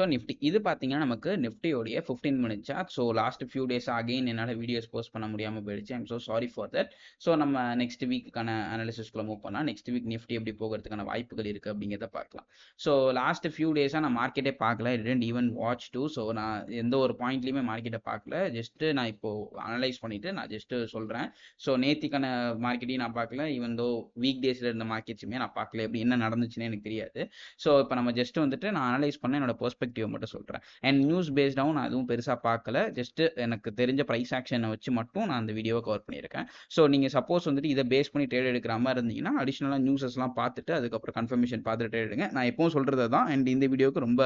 So Nifty இது பார்த்தீங்கன்னா நமக்கு நிஃப்டியோடைய fifteen minute chart so last few days again என்னால் வீடியோஸ் போஸ்ட் பண்ண முடியாமல் போயிடுச்சு. I'm so sorry for that so நம்ம நெக்ஸ்ட் வீக்கான அனாலிசிஸ்க்குள்ள மூவ் பண்ணால் நெக்ஸ்ட் வீக் நிஃப்டி எப்படி போகிறதுக்கான வாய்ப்புகள் இருக்குது அப்படிங்கிறத பார்க்கலாம். ஸோ லாஸ்ட் ஃபியூ டேஸாக நான் மார்க்கெட்டே பார்க்கல. Didn't even watch too so நான் எந்த ஒரு பாயிண்ட்லையுமே மார்க்கெட்டை பார்க்கல. ஜஸ்ட்டு நான் இப்போது அனலைஸ் பண்ணிவிட்டு நான் ஜஸ்ட்டு சொல்கிறேன் ஸோ நேத்திக்கான மார்க்கெட்டையும் நான் பார்க்கல. ஈவன் தோ வீக் டேஸில் இருந்த மார்க்கெட்ஸுமே நான் பார்க்கல. எப்படி என்ன நடந்துச்சுன்னு எனக்கு தெரியாது. ஸோ இப்போ நம்ம ஜஸ்ட் வந்துட்டு நான் அனலைஸ் பண்ண என்னோட பெர்ஸ்பெக்டிவ் மட்டும் சொல்கிறேன் அண்ட் நியூஸ் பேஸ்டாகவும் நான் அதுவும் பெருசாக பார்க்கல ஜஸ்ட் எனக்கு தெரிஞ்ச ப்ரைஸ் ஆக்ஷனை வச்சு மட்டும் நான் அந்த வீடியோவை கவர் பண்ணியிருக்கேன். ஸோ நீங்கள் சப்போஸ் வந்துட்டு இதை பேஸ் பண்ணி ட்ரேட் எடுக்கிற மாதிரி இருந்தீங்கன்னா அடிஷ்னலாக நியூஸஸ்லாம் பார்த்துட்டு அதுக்கப்புறம் கன்ஃபர்மேஷன் பார்த்துட்டு ட்ரேட் எடுங்க. நான் எப்பவும் சொல்கிறது தான் அண்ட் இந்த வீடியோவுக்கு ரொம்ப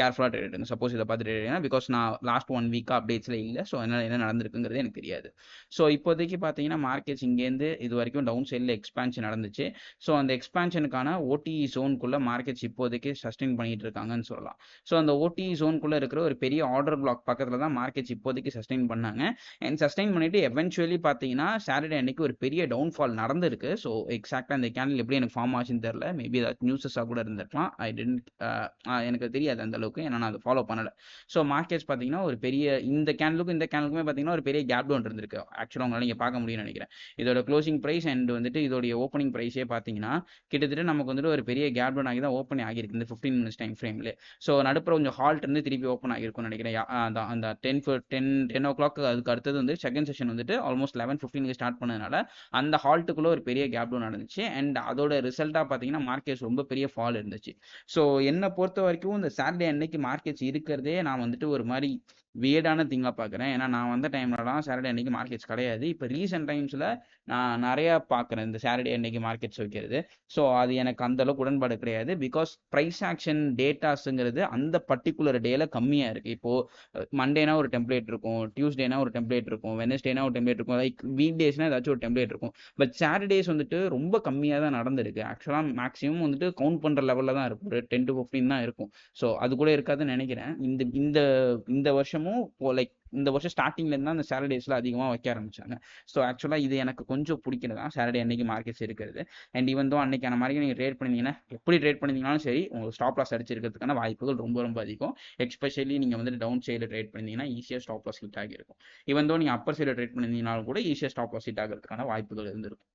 கேர்ஃபுல்லாக ட்ரேட் எடுங்க. சப்போஸ் இதை பார்த்து ட்ரேட் எடுங்க. பிகாஸ் நான் லாஸ்ட் ஒன் வீக்காக அப்டேட்ஸில் இல்லை. ஸோ என்ன என்ன நடந்திருக்குங்கிறது எனக்கு தெரியாது. ஸோ இப்போதைக்கு பார்த்தீங்கன்னா மார்க்கெட்ஸ் இங்கேருந்து இது வரைக்கும் டவுன் சைடில் எக்ஸ்பான்ஷன் நடந்துச்சு. ஸோ அந்த எக்ஸ்பான்ஷனுக்கான ஓடிஇ ஜோனுக்குள்ளே மார்க்கெட்ஸ் இப்போதைக்கு சஸ்டெயின் பண்ணிகிட்டு இருக்காங்கன்னு சொல்லலாம். ஸோ அந்த ஓடிஇ ஜோனுக்குள்ளே இருக்கிற ஒரு பெரிய ஆர்டர் பிளாக் பக்கத்தில் தான் மார்க்கெட்ஸ் இப்போதைக்கு சஸ்டெயின் பண்ணாங்க. அண்ட் சஸ்டெயின் பண்ணிட்டு எவென்ச்சுவலி பார்த்தீங்கன்னா சாட்டர்டே அன்னைக்கு ஒரு பெரிய டவுன்ஃபால் நடந்திருக்கு. ஸோ எக்ஸாக்டாக அந்த கேண்டில் எப்படி எனக்கு ஃபார்ம் ஆச்சுன்னு தெரில மேபி ஏதாச்சும் நியூஸஸாக கூட இருந்திருக்கலாம். ஐ டென்ட் uh, எனக்கு தெரியாது அந்த அளவுக்கு ஏன்னா நான் அதை ஃபாலோ பண்ணலை. ஸோ மார்க்கெட்ஸ் பார்த்தீங்கன்னா ஒரு பெரிய இந்த கேண்டலுக்கும் இந்த கேண்டலுக்குமே பார்த்தீங்கன்னா ஒரு பெரிய கேப் டவுன் இருந்திருக்கு. ஆக்சுவலாக உங்களால் நீங்கள் பார்க்க முடியும்னு நினைக்கிறேன். இதோட க்ளோசிங் ப்ரைஸ் அண்ட் வந்துட்டு இதோடைய ஓப்பனிங் ப்ரைஸே பார்த்தீங்கன்னா கிட்டத்தட்ட நமக்கு வந்துட்டு ஒரு பெரிய கேப் டவுன் ஆகி தான் ஓப்பன் ஆகியிருக்கு இந்த ஃபிஃப்டீன் மினிட்ஸ் டைம் ஃப்ரேமில் ஸோ நடுப்புற கொஞ்சம் ஹால்ட் இருந்து திருப்பி ஓப்பன் ஆகிருக்கும்னு நினைக்கிறேன். அந்த அந்த ten ten ten o'clock அதுக்கு அடுத்தது வந்து செகண்ட் செஷன் வந்துட்டு ஆல்மோஸ்ட் லெவன் ஃபிஃப்டீனுக்கு ஸ்டார்ட் பண்ணதுனால அந்த ஹால்ட்டுக்குள்ளே ஒரு பெரிய கேப் டவுன் நடந்துச்சு. அண்ட் அதோட ரிசல்ட்டாக பார்த்தீங்கன்னா மார்க்கெட்ஸ் ரொம்ப பெரிய ஃபால் இருந்துச்சு. ஸோ என்னை பொறுத்த வரைக்கும் இந்த சாட்டர்டே அன்னைக்கு மார்க்கெட்ஸ் இருக்கிறதே நான் வந்துட்டு ஒரு மாதிரி வியர்டான திங்காக பார்க்குறேன் ஏன்னா நான் வந்த டைம்லலாம் சாட்டர்டே அன்னைக்கு மார்க்கெட்ஸ் கிடையாது. இப்போ ரீசெண்ட் டைம்ஸில் நான் நிறையா பார்க்குறேன் இந்த சாட்டர்டே அன்னைக்கு மார்க்கெட்ஸ் வைக்கிறது. ஸோ அது எனக்கு அந்த அளவுக்கு உடன்பாடு கிடையாது. பிகாஸ் ப்ரைஸ் ஆக்ஷன் டேட்டாஸுங்கிறது அந்த பர்டிகுலர் டேல கம்மியாக இருக்குது இப்போது மண்டேனா ஒரு டெம்ப்ளேட் இருக்கும். டியூஸ்டேனா ஒரு டெம்ப்ளேட் இருக்கும். வெனஸ்டேனா ஒரு டெம்ப்ளேட் இருக்கும். லைக் வீக் டேஸ்னா ஏதாச்சும் ஒரு டெம்ப்ளேட் இருக்கும். பட் சாட்டர்டேஸ் வந்துட்டு ரொம்ப கம்மியாக தான் நடந்திருக்கு. ஆக்சுவலாக மேக்ஸிமம் வந்துட்டு கவுண்ட் பண்ணுற லெவலில் தான் இருக்கும். ஒரு டென் டு ஃபிஃப்டின் தான் இருக்கும். ஸோ அது கூட இருக்காதுன்னு நினைக்கிறேன். இந்த இந்த இந்த வருஷமும் லைக் இந்த வருஷம் ஸ்டார்டிங்லேருந்து தான் அந்த சாட்டர்டேஸ்ல அதிகமாக வைக்க ஆரம்பிச்சாங்க. ஸோ ஆக்சுவலாக இது எனக்கு கொஞ்சம் பிடிக்கிறது தான் சாட்டர்டே அன்னைக்கு மார்க்கெட்ஸ் இருக்கிறது. அண்ட் ஈவன் தோ அன்னைக்கான மாதிரி நீங்கள் ட்ரேட் பண்ணிங்கன்னா எப்படி ட்ரேட் பண்ணிங்கனாலும் சரி உங்களுக்கு ஸ்டாப் லாஸ் அடிச்சிருக்கிறதுக்கான வாய்ப்புகள் ரொம்ப ரொம்ப அதிகம். எக்ஸ்பெஷலி நீங்கள் வந்துட்டு டவுன் சைடில் ட்ரேட் பண்ணிங்கன்னா ஈஸியாக ஸ்டாப் லாஸ் ஹிட் ஆகிருக்கும் ஈவன் தான் நீங்கள் அப்பர் சைடில் ட்ரேட் பண்ணியிருந்தீங்கனாலும் கூட ஈஸியாக ஸ்டாப் லாஸ் ஹிட் ஆகிறதுக்கான வாய்ப்புகள் இருந்திருக்கும்.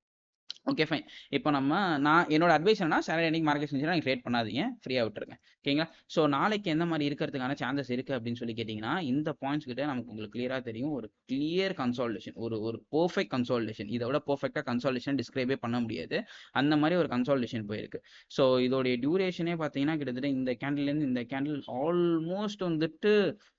ஓகே ஃபைன் இப்போ நம்ம நான் என்னோட அட்வைஸ் என்ன சாட்டர்டே அன்னைக்கு மார்க்கெட் செஞ்சுன்னா நான் ட்ரேட் பண்ணாதீங்க. ஃப்ரீயாக விட்டுருங்க. ஓகேங்களா ஸோ நாளைக்கு எந்த மாதிரி இருக்கிறதுக்கான சான்சஸ் இருக்குது அப்படின்னு சொல்லி கேட்டிங்கன்னா இந்த பாயிண்ட்ஸ் கிட்ட நமக்கு உங்களுக்கு கிளியராக தெரியும். ஒரு கிளியர் கன்சால்டேஷன் ஒரு ஒரு பர்ஃபெக்ட் கன்சால்டேஷன் இதை விட பர்ஃபெக்டாக கன்சால்டேஷன் டிஸ்கிரைபே பண்ண முடியாது. அந்த மாதிரி ஒரு கன்சால்டேஷன் போயிருக்கு. ஸோ இதோடைய டியூரேஷனே பார்த்தீங்கன்னா கிட்டத்தட்ட இந்த கேண்டில்லேருந்து இந்த கேண்டில் ஆல்மோஸ்ட் வந்துட்டு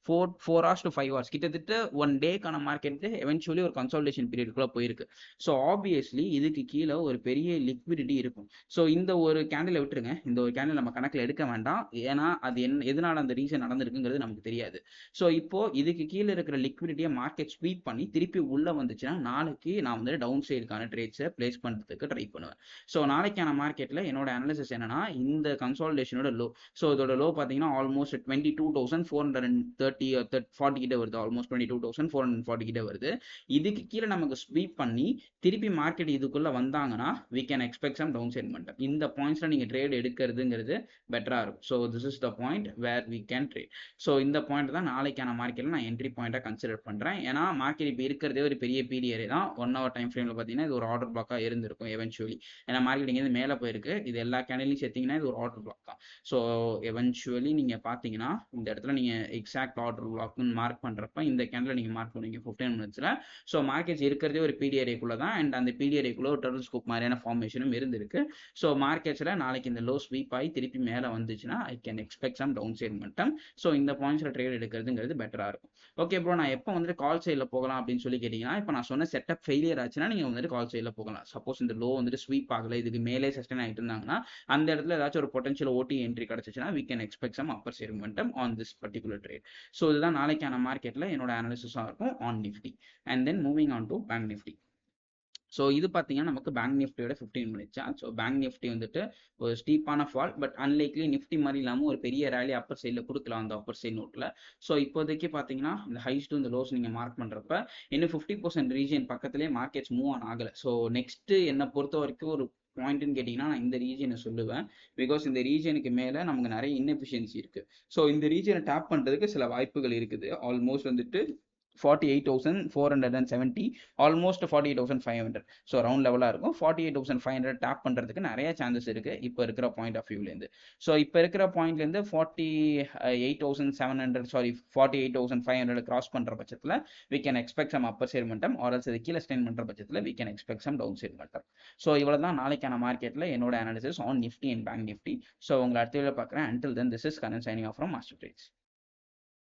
four four hours to five hours கிட்டத்தட்ட ஒன் டேக்கான மார்க்கெட்டு எவென்ச்சுவலி ஒரு கன்சால்டேஷன் பீரியடுக்குள்ளே போயிருக்கு. ஸோ ஆப்வியஸ்லி இதுக்கு கீழே ஒரு பெரிய லிக்விடிட்டி இருக்கும். ஸோ இந்த ஒரு கேண்டில் விட்டுருங்க. இந்த ஒரு கேண்டில் நம்ம கணக்கில் எடுக்க வேண்டாம். ஏன்னா அது என்ன எதனால அந்த ரீசன் நடந்திருக்குங்கிறது நமக்கு தெரியாது. ஸோ இப்போ இதுக்கு கீழே இருக்கிற லிக்விடிட்டியை மார்க்கெட் ஸ்வீப் பண்ணி திருப்பி உள்ளே வந்துச்சுன்னா நாளைக்கு நான் வந்து டவுன் சைடுக்கான ட்ரேட்ஸை பிளேஸ் பண்ணுறதுக்கு ட்ரை பண்ணுவேன். ஸோ நாளைக்கான மார்க்கெட்டில் என்னோட அனாலிசிஸ் என்னன்னா இந்த கன்சால்டேஷனோட லோ ஸோ இதோட லோ பார்த்தீங்கன்னா almost twenty two thousand four hundred and thirty forty கிட்ட வருது almost twenty two thousand four hundred forty கிட்ட வருது. இதுக்கு கீழே நமக்கு ஸ்வீப் பண்ணி திருப்பி மார்க்கெட் இதுக்குள்ளே வந்தாங்கன்னா we can expect some down side மட்டும் இந்த பாயிண்ட்ஸில் நீங்கள் ட்ரேட் எடுக்கிறதுங்கிறது பெட்டராக இருக்கும். So this is the point where we can trade so இந்த பாயிண்ட் தான் நாளைக்கான மார்க்கெட்டில் நான் என்ட்ரி பாயிண்ட்டாக கன்சிடர் பண்ணுறேன் ஏன்னா மார்க்கெட் இப்போ இருக்கிறதே ஒரு பெரிய பீரியடே தான். ஒன் ஹவர் டைம் ஃப்ரேமில் பார்த்தீங்கன்னா இது ஒரு ஆர்டர் பிளாக்காக இருந்திருக்கும் எவென்ச்சுவலி ஏன்னா மார்க்கெட் இங்கேருந்து மேலே போயிருக்கு. இது எல்லா கேண்டலையும் சேர்த்தீங்கன்னா இது ஒரு ஆர்டர் பிளாக் தான். ஸோ எவென்ச்சுவலி நீங்கள் பார்த்தீங்கன்னா இந்த இடத்துல நீங்கள் எக்ஸாக்ட் ஆர்டர் பிளாக்னு மார்க் பண்றப்ப இந்த கேண்டில் நீங்க மார்க் பண்ணுவீங்க ஃபிஃப்டீன் மினிட்ஸ்ல ஸோ மார்க்கெட்ஸ் இருக்கிறதே ஒரு பிடிஆர்ஏக்குள்ள தான். அண்ட் அந்த பிடிஆர்ஏக்குள்ள ஒரு டர்ன் ஸ்கோப் மாதிரியான ஃபார்மேஷனும் இருந்திருக்கு. ஸோ மார்க்கெட்ஸில் நாளைக்கு இந்த லோ ஸ்வீப் ஆகி திருப்பி மேலே வந்துச்சுன்னா I can expect some down side மட்டும் ஸோ இந்த பாயிண்ட்ஸில் ட்ரேட் எடுக்கிறதுங்கிறது பெட்டராக இருக்கும். ஓகே ப்ரோ நான் எப்போ வந்துட்டு கால் சைடில் போகலாம் அப்படின்னு சொல்லி கேட்டிங்கன்னா இப்போ நான் சொன்ன செட்டப் ஃபெயிலியர் ஆச்சுன்னா நீங்கள் வந்துட்டு கால் சைடில் போகலாம். சப்போஸ் இந்த லோ வந்துட்டு ஸ்வீப் ஆகலை இதுக்கு மேலே சஸ்டைன் ஆகிட்டு இருந்தாங்கன்னா அந்த இடத்துல ஏதாச்சும் ஒரு பொட்டன்ஷியல் ஓடி entry கிடச்சிச்சுன்னா we can expect some upper side மட்டும் on this particular trade so இதுதான் நாளைக்கான மார்க்கெட்டில் என்னோட அனாலிசிஸாக இருக்கும் on Nifty and then moving on to Bank Nifty so இது பார்த்தீங்கன்னா நமக்கு பேங்க் நிஃப்டியோட fifteen minutes so Bank Nifty வந்துட்டு ஒரு ஸ்டீப்பான ஃபால் பட் அன்லைக்லி நிஃப்டி மாதிரி இல்லாமல் ஒரு பெரிய ரேலி அப்பர் சைடில் கொடுக்கலாம் அந்த அப்பர் சைட் நோட்டில் ஸோ இப்போதைக்கு பார்த்தீங்கன்னா இந்த ஹைஸ் டு இந்த லோஸ் நீங்கள் மார்க் பண்ணுறப்ப இன்னும் ஃபிஃப்டி பர்சன்ட் ரீஜன் பக்கத்துலேயே மார்க்கெட்ஸ் மூவ் ஆன் ஆகலை. ஸோ நெக்ஸ்ட்டு என்னை பொறுத்த வரைக்கும் ஒரு பாயிண்ட்னு கேட்டிங்கன்னா நான் இந்த ரீஜனை சொல்லுவேன். பிகாஸ் இந்த ரீஜனுக்கு மேலே நமக்கு நிறைய இன்எஃபிஷியன்சி இருக்குது ஸோ இந்த ரீஜனை டேப் பண்ணுறதுக்கு சில வாய்ப்புகள் இருக்குது. ஆல்மோஸ்ட் வந்துட்டு forty eight thousand four hundred and seventy almost forty eight thousand five hundred so round லெவலாக இருக்கும். Forty eight thousand five hundred tap பண்ணுறதுக்கு நிறைய சான்சஸ் இருக்குது இப்போ இருக்கிற பாயிண்ட் ஆஃப் வியூலேருந்து ஸோ இப்போ இருக்கிற பாயிண்ட்லேருந்து forty eight thousand seven hundred sorry forty eight thousand five hundred cross பண்ணுற பட்சத்தில் we can expect some upper side மட்டம் ஆர்எல்ஸ் இது கீழே ஸ்டெயின் பண்ணுற பட்சத்தில் we can expect some down side மட்டம் ஸோ இவ்வளோ தான் நாளைக்கான மார்க்கெட்டில் என்னோட analysis on Nifty and Bank Nifty so உங்களை அடுத்த பார்க்குறேன். Until then this is current signing off from Master Trades